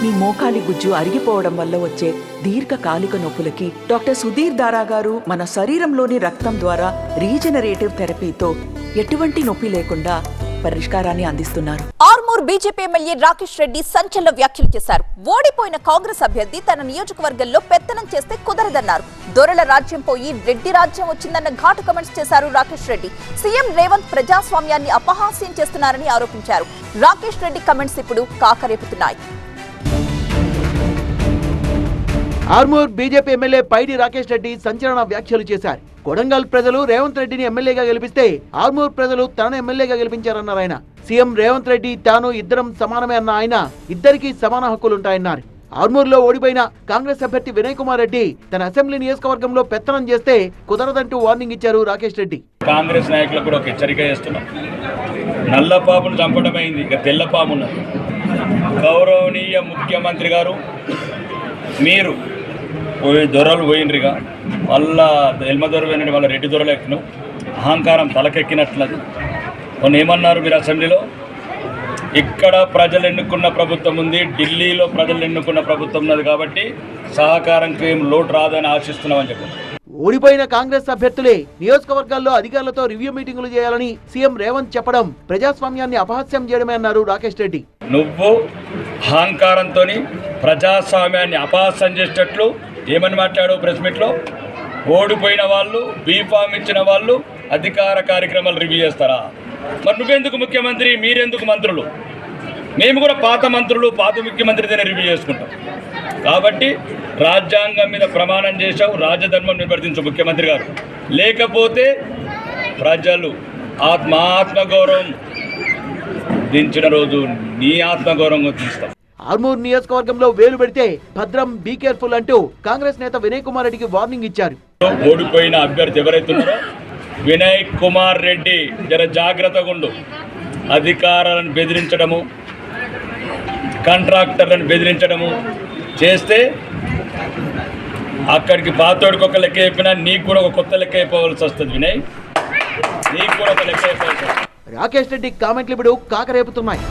మీ మోకాలి గుజ్జు అరిగిపోవడం వల్ల వచ్చే దీర్ఘకాలిక నొప్పులకి డాక్టర్ సుధీర్ దారా గారు మన శరీరంలోని రక్తం ద్వారా రీజనరేటివ్ థెరపీతో ఎటువంటి నొప్పి లేకుండా పరిష్కారాన్ని అందిస్తున్నారు. ఆర్మూర్ బీజేపీ ఎమ్మెల్యే రాకేష్ రెడ్డి సంచలన వ్యాఖ్యలు చేశారు. ఓడిపోయిన కాంగ్రెస్ అభ్యర్థి తన నియోజకవర్గంలో పెత్తనం చేస్తే కుదరదన్నారు. దొరల రాజ్యం పోయి రెడ్డి రాజ్యం వచ్చిందన్న ఘాటు కమెంట్స్ చేశారు రాకేష్ రెడ్డి. సీఎం రేవంత్ ప్రజాస్వామ్యాన్ని అపహాస్యం చేస్తున్నారని ఆరోపించారు. రాకేష్ రెడ్డి కమెంట్స్ ఇప్పుడు కాకరేపుతున్నాయి. ఆర్మూర్ బీజేపీ ఎమ్మెల్యే పైడి రాకేష్ రెడ్డి సంచలన వ్యాఖ్యలు చేశారు. కొడంగల్ ప్రజలు రేవంత్ రెడ్డిని ఎమ్మెల్యేగా గెలిపిస్తే ఆర్మూర్ ప్రజలు తనను ఎమ్మెల్యేగా గెలిపించారన్నారు ఆయన. సీఎం రేవంత్ రెడ్డి తాను ఇద్దరం సమానమే అన్న ఆయన ఇద్దరికీ సమాన హక్కులుంటాయన్నారు. ఆర్మూర్లో ఓడిపోయిన కాంగ్రెస్ అభ్యర్థి వినయ్ కుమార్ రెడ్డి తన అసెంబ్లీ నియోజకవర్గంలో పెత్తనం చేస్తే కుదరదంటూ వార్నింగ్ ఇచ్చారు రాకేష్ రెడ్డి. కాంగ్రెస్ నాయకులకు కూడా ఒక హెచ్చరిక చేస్తున్నాం. నల్ల పామును చంపడమైంది ఇక తెల్ల పాము గౌరవనీయ ముఖ్యమంత్రి గారు మీరు పోయి దొరలు పోయినరిగా వాళ్ళ ఎల్మ దొర పోయినట్టు వాళ్ళ రెడ్డి దొరలు ఎక్కినాం. అహంకారం తలకెక్కినట్లది. మొన్న ఏమన్నారు మీరు అసెంబ్లీలో? ఇక్కడ ప్రజలు ఎన్నుకున్న ప్రభుత్వం ఉంది ఢిల్లీలో ప్రజలు ఎన్నుకున్న ప్రభుత్వం ఉన్నది కాబట్టి సహకారంకి ఏం లోటు రాదని ఆశిస్తున్నామని చెప్పారు. ఓడిపోయిన కాంగ్రెస్ అభ్యర్థులే నియోజకవర్గాల్లో అధికారులతో రివ్యూ మీటింగులు చేయాలని సీఎం రేవంత్ చెప్పడం ప్రజాస్వామ్యాన్ని అపహాస్యం చేయడమే అన్నారు రాకేష్ రెడ్డి. నువ్వు అహంకారంతో ప్రజాస్వామ్యాన్ని అపాసం చేసేటట్లు ఏమని మాట్లాడవు ప్రెస్ మీట్లో? ఓడిపోయిన వాళ్ళు బీఫామ్ ఇచ్చిన వాళ్ళు అధికార కార్యక్రమాలు రివ్యూ చేస్తారా? మరి నువ్వెందుకు ముఖ్యమంత్రి? మీరెందుకు మంత్రులు? మేము కూడా పాత మంత్రులు పాత ముఖ్యమంత్రితోనే రివ్యూ చేసుకుంటాం. కాబట్టి రాజ్యాంగం మీద ప్రమాణం చేశావు రాజధర్మం నిర్వర్తించు ముఖ్యమంత్రి గారు. లేకపోతే ప్రజలు ఆత్మ ఆత్మగౌరవం దించిన రోజు నీ ఆత్మగౌరవం తీస్తాం ఆర్మూర్ నియోజకవర్గంలో వేలు పెడితే భద్రం బీ కేర్ఫుల్ అంటూ కాంగ్రెస్ నేత వినయ్ కుమార్ రెడ్డికి వార్నింగ్ ఇచ్చారు. ఓడిపోయిన అభ్యర్థి ఎవరైతే ఉన్నారో వినయ్ కుమార్ రెడ్డి జర జాగ్రత్తగా ఉండు. అధికారులను బెదిరించడము కాంట్రాక్టర్లను బెదిరించడము చేస్తే అక్కడికి పాతోడికి ఒక లెక్క చెప్పినా నీకు కూడా ఒక కొత్త లెక్క అయిపోవాల్సి వస్తుంది వినయ్. నీకు కూడా ఒక లెక్క అయిపోవాల్సి వస్తుంది. రాకేష్ రెడ్డి కామెంట్లు ఇప్పుడు కాకరేపుతున్నాయి.